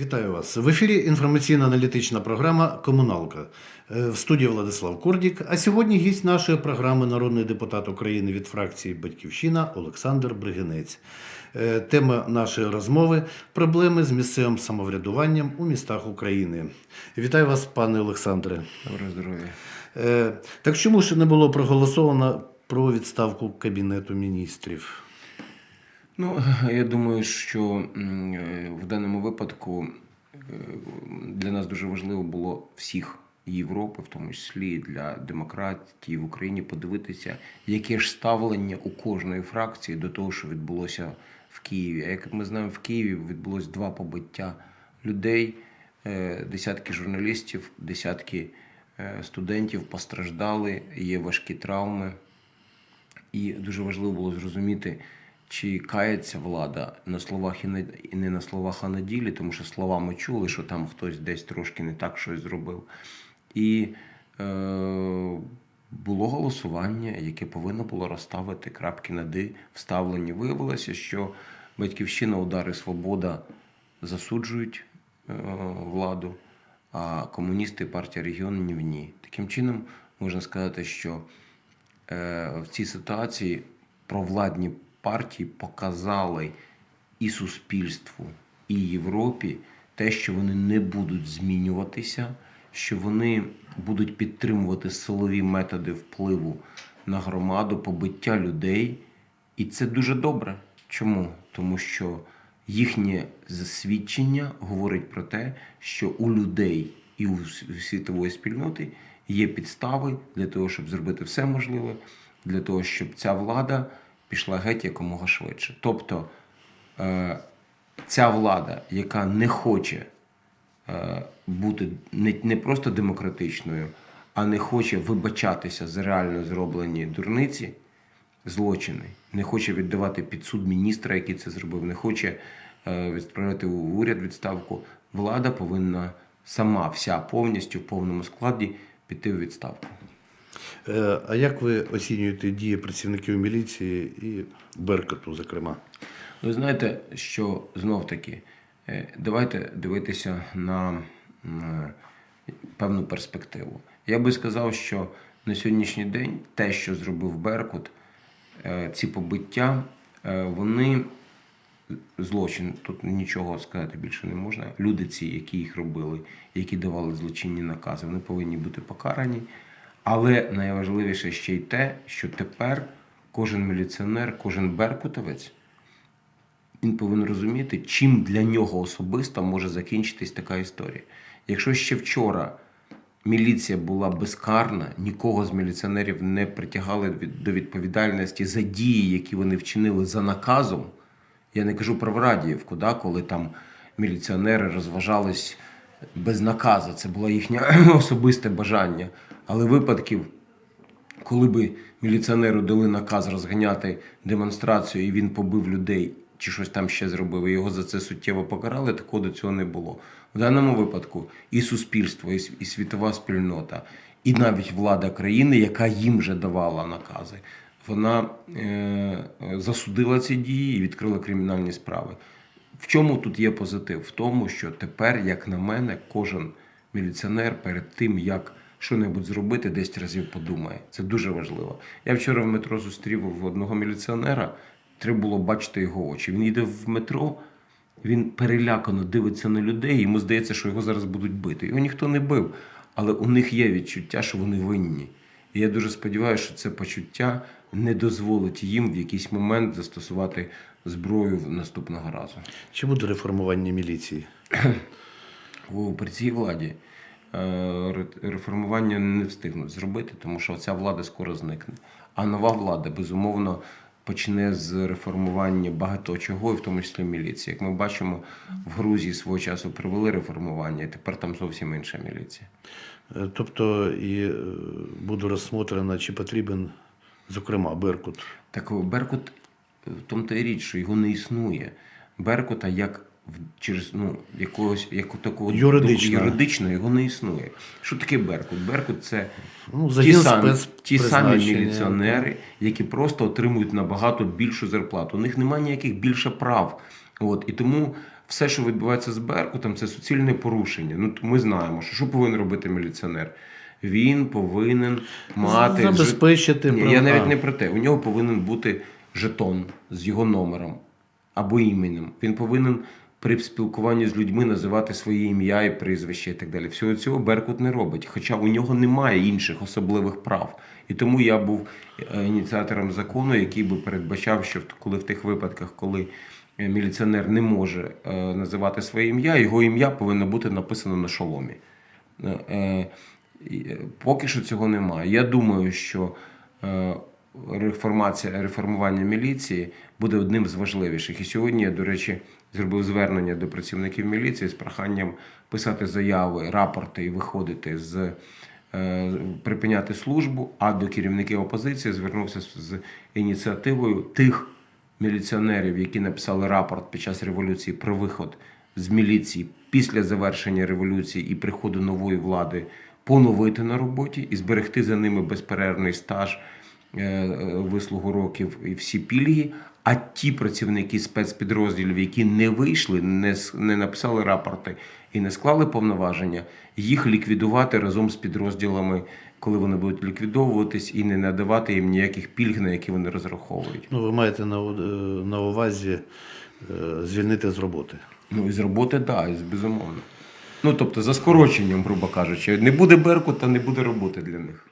Вітаю вас. В ефірі інформаційно-аналітична програма Комуналка. Е, В студії Владислав Курдік. А сьогодні гість нашої програми народний депутат України від фракції Батьківщина Олександр Бригинець. Е, Тема нашої розмови проблеми з місцевим самоврядуванням у містах України. Вітаю вас, пане Олександре. Доброго здоров'я. Е, Так чому ж не було проголосовано про відставку Кабінету міністрів? Ну, я думаю, що е, в даному випадку е, для нас дуже важливо було всіх Європи, в тому числі для демократії в Україні, подивитися, яке ж ставлення у кожної фракції до того, що відбулося в Києві. А як ми знаємо, в Києві відбулось два побиття людей, е, десятки журналістів, десятки студентів постраждали, є важкі травми. І дуже важливо було зрозуміти, чи кається влада на словах і не, і не на словах, а на ділі, тому що слова ми чули, що там хтось десь трошки не так щось зробив. І е, було голосування, яке повинно було розставити крапки на «ди» в ставленні. Виявилося, що батьківщина, удари свобода засуджують е, владу, а комуністи партія регіонів ні. Таким чином, можна сказати, що е, в цій ситуації провладні партії показали і суспільству, і Європі те, що вони не будуть змінюватися, що вони будуть підтримувати силові методи впливу на громаду, побиття людей. І це дуже добре. Чому? Тому що їхнє засвідчення говорить про те, що у людей і у світової спільноти є підстави для того, щоб зробити все можливе, для того, щоб ця влада пішла геть якомога швидше. Тобто е, ця влада, яка не хоче е, бути не, просто демократичною, а не хоче вибачатися за реально зроблені дурниці, злочини, не хоче віддавати під суд міністра, який це зробив, не хоче е, відправити уряд відставку. Влада повинна сама вся повністю в повному складі піти у відставку. Е, А як ви оцінюєте дії працівників міліції і Беркуту, зокрема? Ви знаєте, що знов таки, е, давайте дивитися на певну перспективу. Я би сказав, що на сьогоднішній день те, що зробив Беркут, е, ці побиття, вони злочин, тут нічого сказати більше не можна. Люди ці, які їх робили, які давали злочинні накази, вони повинні бути покарані. Але найважливіше ще й те, що тепер кожен міліціонер, кожен беркутовець він повинен розуміти, чим для нього особисто може закінчитись така історія. Якщо ще вчора міліція була безкарна, нікого з міліціонерів не притягали до відповідальності за дії, які вони вчинили за наказом. Я не кажу про Врадіївку, да, коли там міліціонери розважались без наказу. Це було їхнє особисте бажання. Але випадків, коли би міліціонеру дали наказ розганяти демонстрацію, і він побив людей чи щось там ще зробив, і його за це суттєво покарали, такого до цього не було. В даному випадку і суспільство, і світова спільнота, і навіть влада країни, яка їм вже давала накази, вона е, засудила ці дії і відкрила кримінальні справи. В чому тут є позитив? В тому, що тепер, як на мене, кожен міліціонер перед тим, як що-небудь зробити, 10 разів подумає. Це дуже важливо. Я вчора в метро зустрів одного міліціонера, треба було бачити його очі. Він йде в метро, він перелякано дивиться на людей, йому здається, що його зараз будуть бити. Його ніхто не бив, але у них є відчуття, що вони винні. І я дуже сподіваюся, що це почуття не дозволить їм в якийсь момент застосувати зброю наступного разу. Чи буде реформування міліції? У при цій владі реформування не встигнуть зробити, тому що ця влада скоро зникне. А нова влада, безумовно, почне з реформування багато чого, і в тому числі міліції. Як ми бачимо, в Грузії свого часу провели реформування, і тепер там зовсім інша міліція. Е, Тобто і е, буде розсмотрено, чи потрібен, зокрема, Беркут. Так Беркут в тому та й річ, що його не існує. Беркута як через ну, якогось як такого Юридично. юридично його не існує. Що таке Беркут? Беркут це Ну, ті самі, ті самі міліціонери, які просто отримують набагато більшу зарплату. У них немає ніяких більше прав. От, і тому все, що відбувається з Беркутом, це суцільне порушення. Ну, ми знаємо, що, що повинен робити міліціонер. Він повинен мати Забезпечити Ні, я навіть не про те. У нього повинен бути жетон з його номером або іменем. Він повинен при спілкуванні з людьми називати своє ім'я і прізвище і так далі. Всього цього Беркут не робить, хоча у нього немає інших особливих прав. І тому я був е, ініціатором закону, який би передбачав, що коли в тих випадках, коли е, міліціонер не може е, називати своє ім'я, його ім'я повинно бути написано на шоломі. Поки що цього немає. Я думаю, що реформація, реформування міліції буде одним з важливіших. І сьогодні я, до речі, зробив звернення до працівників міліції з проханням писати заяви, рапорти і виходити з е, припиняти службу. А до керівників опозиції звернувся з- ініціативою тих міліціонерів, які написали рапорт під час революції про виход з міліції після завершення революції і приходу нової влади, поновити на роботі і зберегти за ними безперервний стаж, вислугу років і всі пільги. А ті працівники спецпідрозділів, які не вийшли, не, не написали рапорти і не склали повноваження, їх ліквідувати разом з підрозділами, коли вони будуть ліквідовуватись, і не надавати їм ніяких пільг, на які вони розраховують. Ну, ви маєте на, е, на увазі е, звільнити з роботи. Ну, і з роботи, так, да, безумовно. Ну, тобто, за скороченням, грубо кажучи, не буде Беркута, не буде роботи для них.